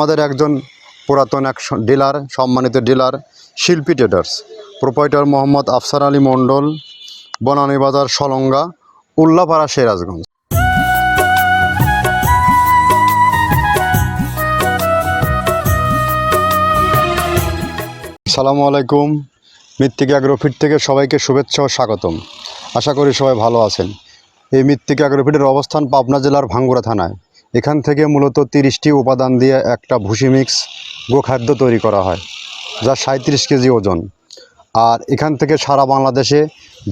আমাদের একজন পুরাতন এক ডিলার, সম্মানিত dealer, Shilpi traders proprietor Mohammad Afsar Ali Mondal, Banani Bazar Salanga, Ullapara Sirajganj. সালামু আলাইকুম, মৃত্তিকা অ্যাগ্রোফিট থেকে সবাইকে শুভেচ্ছা ও স্বাগতম। আশা করি সবাই ভালো আছেন। এই মৃত্তিকা অ্যাগ্রোফিটের অবস্থান পাবনা জেলার ভাঙ্গুড়া থানায়। এখান থেকে মূলত তিরিশটি উপাদান দিয়ে একটা ভুসি মিক্স গোখাদ্য তৈরি করা হয়, যা সাঁত্রিশ কেজি ওজন। আর এখান থেকে সারা বাংলাদেশে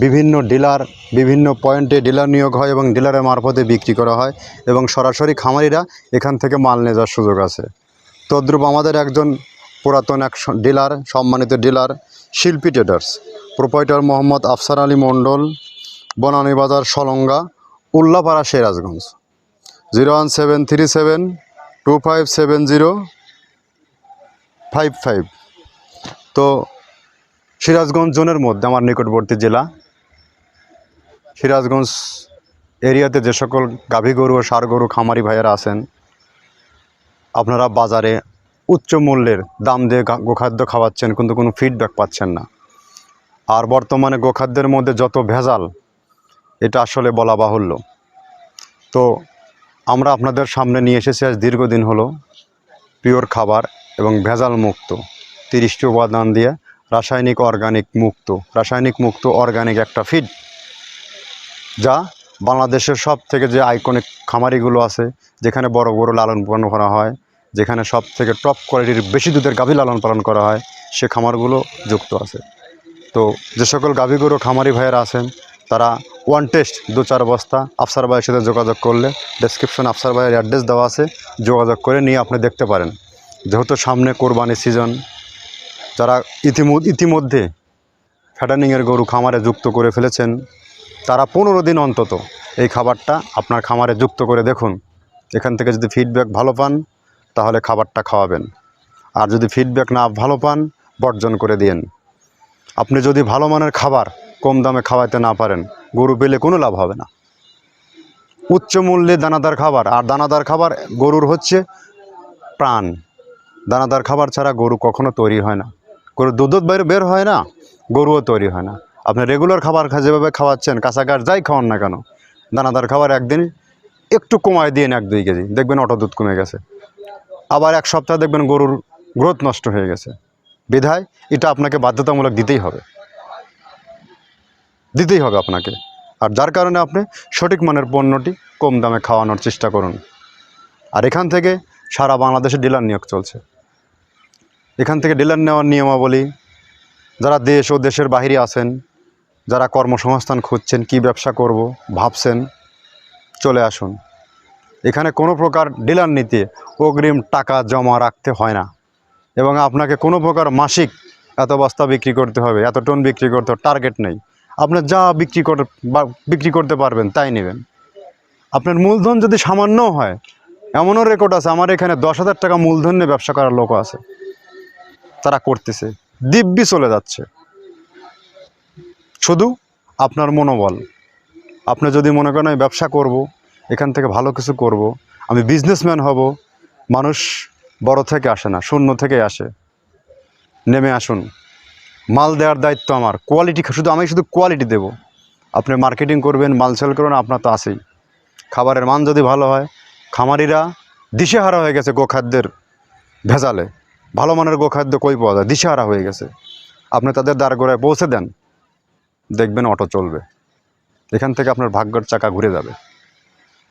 বিভিন্ন ডিলার, বিভিন্ন পয়েন্টে ডিলার নিয়োগ হয় এবং ডিলারের মারফতে বিক্রি করা হয় এবং সরাসরি খামারিরা এখান থেকে মাল নিয়ে যাওয়ার সুযোগ আছে। তদ্রূপ আমাদের একজন পুরাতন এক ডিলার, সম্মানিত dealer, Shilpi traders, proprietor Mohammad Afsar Ali Mondal Banani Bazar Salanga, Ullapara Sirajganj. Zero one seven three seven, two five seven zero, five five. তো সিরাজগঞ্জ জোনের মধ্যে আমার নিকটবর্তী জেলা। সিরাজগঞ্জ এরিয়াতে যে সকল গাভী গরু ও ষাঁড় গরু খামারি ভাইয়েরা আছেন, আপনারা বাজারে উচ্চ মূল্যের দাম দিয়ে গোখাদ্য খাওয়াচ্ছেন, কিন্তু কোনো ফিডব্যাক পাচ্ছেন না। আর বর্তমানে গোখাদ্যের মধ্যে যত ভেজাল, এটা আসলে বলা বাহুল্য। তো আমরা আপনাদের সামনে নিয়ে এসেছি আজ দীর্ঘদিন হলো পিওর খাবার এবং ভেজাল মুক্ত, তিরিশটি উপাদান দিয়ে রাসায়নিক অর্গানিক মুক্ত, রাসায়নিক মুক্ত অর্গানিক একটা ফিড যা বাংলাদেশের সব থেকে যে আইকনিক খামারিগুলো আছে, যেখানে বড় বড় লালন পালন করা হয়, যেখানে সব থেকে টপ কোয়ালিটির বেশি দুধের গাভী লালন পালন করা হয়, সে খামারগুলো যুক্ত আছে। তো যে সকল গাভী গরু খামারি ভাইয়েরা আছেন তারা ওয়ান টেস্ট দু চার বস্তা আফসার ভাইয়ের সাথে যোগাযোগ করলে ডেসক্রিপশন আফসার ভাইয়ের অ্যাড্রেস দেওয়া আছে, যোগাযোগ করে নিয়ে আপনি দেখতে পারেন। যেহেতু সামনে কোরবানি সিজন যারা ইতিমধ্যে ফ্যাটানিংয়ের গরু খামারে যুক্ত করে ফেলেছেন, তারা পনেরো দিন অন্তত এই খাবারটা আপনার খামারে যুক্ত করে দেখুন। এখান থেকে যদি ফিডব্যাক ভালো পান, তাহলে খাবারটা খাওয়াবেন। আর যদি ফিডব্যাক না ভালো পান, বর্জন করে দিন আপনি যদি ভালো মানের খাবার কম দামে খাওয়াতে না পারেন, গরু পেলে কোনো লাভ হবে না। উচ্চ মূল্যে দানাদার খাবার, আর দানাদার খাবার গরুর হচ্ছে প্রাণ। দানাদার খাবার ছাড়া গরু কখনো তৈরি হয় না। গরু দুধ বের বের হয় না, গরুও তৈরি হয় না। আপনি রেগুলার খাবার যেভাবে খাওয়াচ্ছেন, কাঁচাকার যাই খাওয়ান না কেন, দানাদার খাবার একদিন একটু কমায় দিন, এক দুই কেজি। দেখবেন অটো দুধ কমে গেছে। আবার এক সপ্তাহ দেখবেন গরুর গ্রোথ নষ্ট হয়ে গেছে। বিধায় এটা আপনাকে বাধ্যতামূলক দিতেই হবে। দিতেই হবে আপনাকে। আর যার কারণে আপনি সঠিক মানের পণ্যটি কম দামে খাওয়ানোর চেষ্টা করুন। আর এখান থেকে সারা বাংলাদেশে ডিলার নিয়োগ চলছে। এখান থেকে ডিলার নেওয়ার নিয়মাবলী, যারা দেশ ও দেশের বাইরে আছেন, যারা কর্মসংস্থান খুঁজছেন, কি ব্যবসা করব, ভাবছেন, চলে আসুন। এখানে কোনো প্রকার ডিলার নিতে অগ্রিম টাকা জমা রাখতে হয় না। এবং আপনাকে কোনো প্রকার মাসিক এত বস্তা বিক্রি করতে হবে, এত টন বিক্রি করতে টার্গেট নেই। আপনি যা বিক্রি করে বিক্রি করতে পারবেন, তাই নেবেন। আপনার মূলধন যদি সামান্য হয়, এমনও রেকর্ড আছে, আমার এখানে দশ হাজার টাকা মূলধন নিয়ে ব্যবসা করার লোক আছে। তারা করতেছে, দিব্যি চলে যাচ্ছে। শুধু আপনার মনোবল। আপনি যদি মনে করেন, আমি ব্যবসা করব, এখান থেকে ভালো কিছু করব, আমি বিজনেসম্যান হব, মানুষ বড় থেকে আসে না, শূন্য থেকে আসে। নেমে আসুন। মাল দেওয়ার দায়িত্ব আমার। কোয়ালিটি শুধু আমি শুধু কোয়ালিটি দেব। আপনি মার্কেটিং করবেন, মাল সেল করবেন আপনার তো আছেই। খাবারের মান যদি ভালো হয়, খামারিরা দিশেহারা হয়ে গেছে গোখাদ্যের ভেজালে। ভালো মানের গোখাদ্য কই পাওয়া যায়? দিশেহারা হয়ে গেছে। আপনি তাদের দ্বার গোড়ায় পৌঁছে দেন। দেখবেন অটো চলবে। এখান থেকে আপনার ভাগ্যর চাকা ঘুরে যাবে।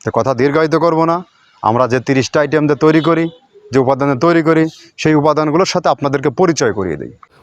তো কথা দীর্ঘায়িত করব না। আমরা যে তিরিশটা আইটেম দিয়ে তৈরি করি, যে উপাদানে তৈরি করি, সেই উপাদানগুলোর সাথে আপনাদেরকে পরিচয় করিয়ে দিই।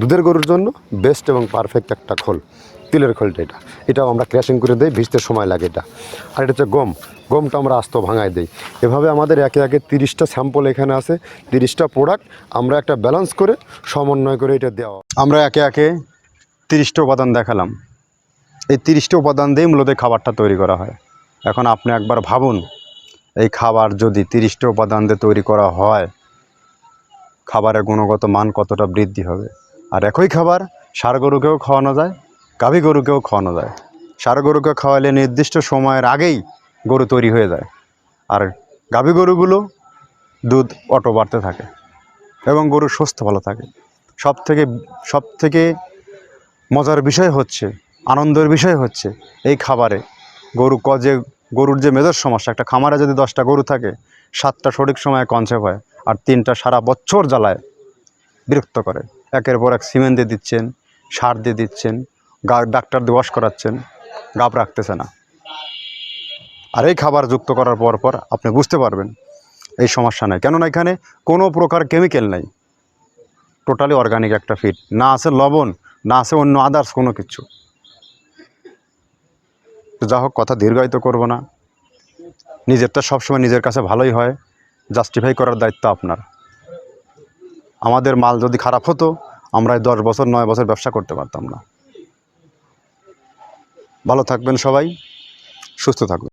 দুধের গরুর জন্য বেস্ট এবং পারফেক্ট একটা খোল, তিলের খোলটা এটা। এটাও আমরা ক্র্যাশিং করে দিই, ভিজতে সময় লাগে এটা। আর এটা হচ্ছে গম, গমটা আমরা আস্ত ভাঙায় দিই। এভাবে আমাদের একে একে তিরিশটা স্যাম্পল এখানে আছে, তিরিশটা প্রোডাক্ট আমরা একটা ব্যালেন্স করে সমন্বয় করে এটা দেওয়া। আমরা একে একে তিরিশটা উপাদান দেখালাম। এই তিরিশটা উপাদান দিয়েই মূলত খাবারটা তৈরি করা হয়। এখন আপনি একবার ভাবুন, এই খাবার যদি তিরিশটা উপাদান দিয়ে তৈরি করা হয়, খাবারের গুণগত মান কতটা বৃদ্ধি হবে? আর একই খাবার ষাঁড় গরুকেও খাওয়ানো যায় গাভী গরুকেও খাওয়ানো যায়। ষাঁড় গরুকে খাওয়ালে নির্দিষ্ট সময়ের আগেই গরু তৈরি হয়ে যায়। আর গাভী গরুগুলো দুধ, অটো বাড়তে থাকে এবং গরুর সুস্থ, ভালো থাকে। সব থেকে সব থেকে মজার বিষয় হচ্ছে, আনন্দের বিষয় হচ্ছে এই খাবারে গরু ক যে, গরুর যে মেজর সমস্যা, একটা খামারে যদি দশটা গরু থাকে, সাতটা সঠিক সময়ে কনসেপ হয় আর তিনটা সারা বছর জ্বালায়, বিরক্ত করে। একের পর এক সিমেন্ট দিয়ে দিচ্ছেন, সার দিয়ে দিচ্ছেন, গা, ডাক্তার দিয়ে ওয়াশ করাচ্ছেন গাপ রাখতেছে না। আর এই খাবার যুক্ত করার পর পর আপনি বুঝতে পারবেন, এই সমস্যা নাই। কেননা এখানে কোনো প্রকার কেমিক্যাল নাই। টোটালি অর্গানিক একটা ফিড না আছে লবণ, না আছে অন্য আদার্স কোনো কিছু। যা হোক, কথা দীর্ঘায়িত করব না। নিজেরটা সবসময় নিজের কাছে ভালোই হয়। জাস্টিফাই করার দায়িত্ব আপনার। আমাদের মাল যদি খারাপ হতো, আমরা দশ বছর, নয় বছর ব্যবসা করতে পারতাম না। ভালো থাকবেন সবাই, সুস্থ থাকবেন।